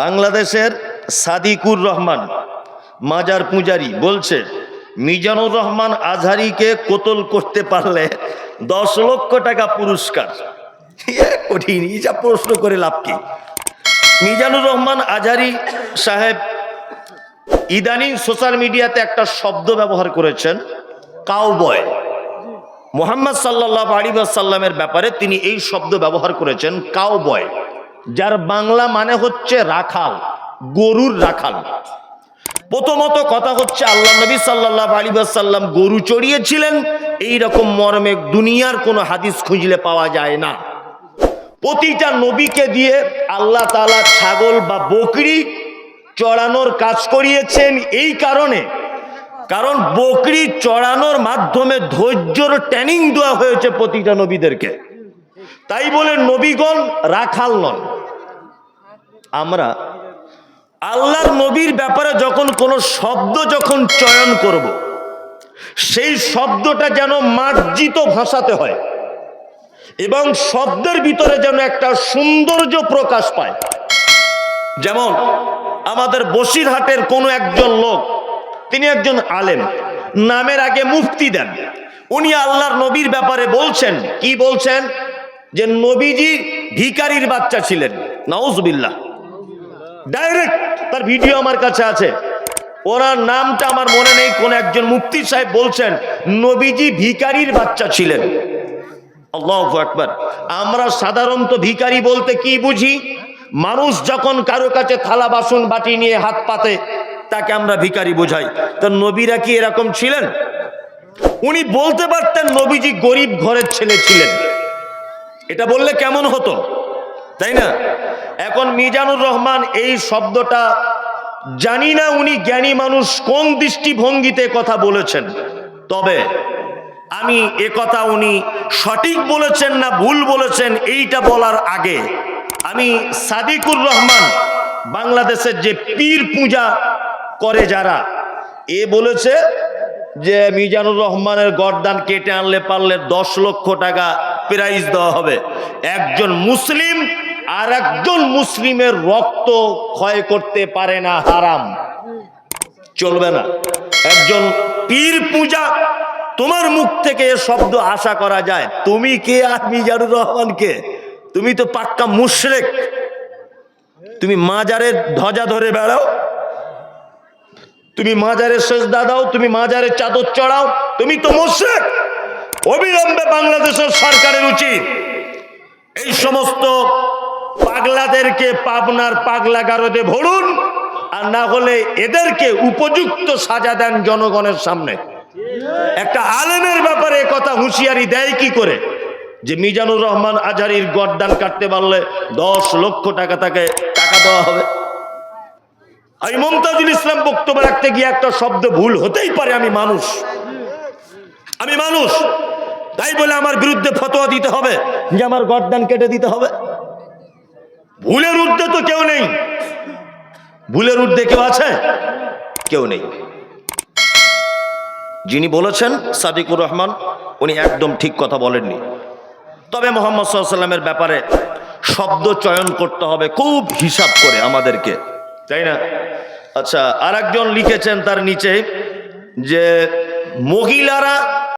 বাংলাদেশের সাদিকুর রহমান, মাজার পূজারি, বলছে, মিজানুর রহমান আজহারিকে কোতল করতে পারলে দশ লক্ষ টাকা পুরস্কার? কঠিন, এই যা প্রশ্ন করে লাভ কি? মিজানুর রহমান আজহারি সাহেব ইদানিং সোশ্যাল মিডিয়াতে একটা শব্দ ব্যবহার করেছেন, কাউবয়। মোহাম্মদ সাল্লাহ আলী সাল্লামের ব্যাপারে তিনি এই শব্দ ব্যবহার করেছেন, কাউবয়। যার বাংলা মানে হচ্ছে রাখাল, গরুর রাখাল। প্রথমত কথা হচ্ছে আল্লাহ নবী সাল্লাহ আলী সাল্লাম গরু চড়িয়েছিলেন এই রকম মর্মে দুনিয়ার কোনো হাদিস খুঁজলে পাওয়া যায় না। প্রতিটা নবীকে দিয়ে আল্লাহ তালা ছাগল বা বকরি চড়ানোর কাজ করিয়েছেন এই কারণে। কারণ বকরি চড়ানোর মাধ্যমে ধৈর্যর ট্রেনিং দেওয়া হয়েছে প্রতিটা নবীদেরকে। তাই বলে নবীগণ রাখাল নন। আমরা আল্লাহর নবীর ব্যাপারে যখন কোনো শব্দ যখন চয়ন করব। সেই শব্দটা যেন মার্জিত ভাষাতে হয় এবং শব্দের ভিতরে যেন একটা সৌন্দর্য প্রকাশ পায়। যেমন আমাদের বসিরহাটের কোনো একজন লোক, তিনি একজন আলেম, নামের আগে মুফতি দেন। উনি আল্লাহর নবীর ব্যাপারে বলছেন, কি বলছেন? যে নবীজি ভিকারির বাচ্চা ছিলেন, নাউজবিল্লাহ। ডাইরেক্ট তার ভিডিও আমার কাছে আছে। ওনার নামটা আমার মনে নেই, কোন একজন মুফতি সাহেব বলছেন, নবীজি ভিকারির বাচ্চা ছিলেন। আকবার। আমরা সাধারণত ভিকারি বলতে কি বুঝি? মানুষ যখন কারও কাছে থালা বাসন বাটি নিয়ে হাত পাতে, তাকে আমরা ভিখারি বোঝাই। তো নবীরা কি এরকম ছিলেন? উনি বলতে পারতেন, নবীজি গরিব ঘরের ছেলে ছিলেন। এটা বললে কেমন হতো? তাই না? এখন মিজানুর রহমান এই শব্দটা জানি না উনি জ্ঞানী মানুষ কোন দৃষ্টিভঙ্গিতে কথা বলেছেন। তবে আমি কথা উনি সঠিক বলেছেন না ভুল বলেছেন এইটা বলার আগে আমি সাদিকুর রহমান বাংলাদেশের যে পীর পূজা করে যারা, এ বলেছে যে মিজানুর রহমানের গরদান কেটে আনলে পারলে দশ লক্ষ টাকা প্রাইজ দেওয়া হবে। একজন মুসলিম আর একজন মুসলিমের রক্ত ক্ষয় করতে পারে না, হারাম। চলবে না। একজন পীর পূজা, তোমার মুখ থেকে এ শব্দ আশা করা যায়। তুমি কে আর মিজানুর রহমান কে তুমি তো পাক্কা মুশরেক। তুমি মাজারের ধ্বজা ধরে বেড়াও। তুমি মাজারের শেষ দাও, তুমি মাজারের চাদর চড়াও। তুমি তো মুশরেক। অবিলম্বে বাংলাদেশের সরকারের উচিত এই সমস্ত পাগলাদেরকে পাবনার পাগলা গারদে ভরুন আর না হলে এদেরকে উপযুক্ত সাজা দেন জনগণের সামনে। একটা আলেমের ব্যাপারে কথা হুঁশিয়ারি দেয় কি করে? যে মিজানুর রহমান আজারির গরদান কাটতে পারলে দশ লক্ষ টাকা তাকে টাকা দেওয়া হবে। আমি মমতাজুল ইসলাম বক্তব্য রাখতে গিয়ে একটা শব্দ ভুল হতেই পারে, আমি মানুষ। আমি মানুষ। তাই বলে আমার বিরুদ্ধে ফতোয়া দিতে হবে যে আমার গরদান কেটে দিতে হবে। ভুলের ঊর্ধ্বে তো কেউ নেই। ভুলের ঊর্ধ্বে কেউ আছে? কেউ নেই। যিনি বলেছেন, সাদিকুর রহমান, উনি একদম ঠিক কথা বলেননি। তবে মোহাম্মদ সাল্লামের ব্যাপারে শব্দ চয়ন করতে হবে, খুব হিসাব করে আমাদেরকে। তাই না? আচ্ছা আর লিখেছেন তার নিচে যে, মহিলারা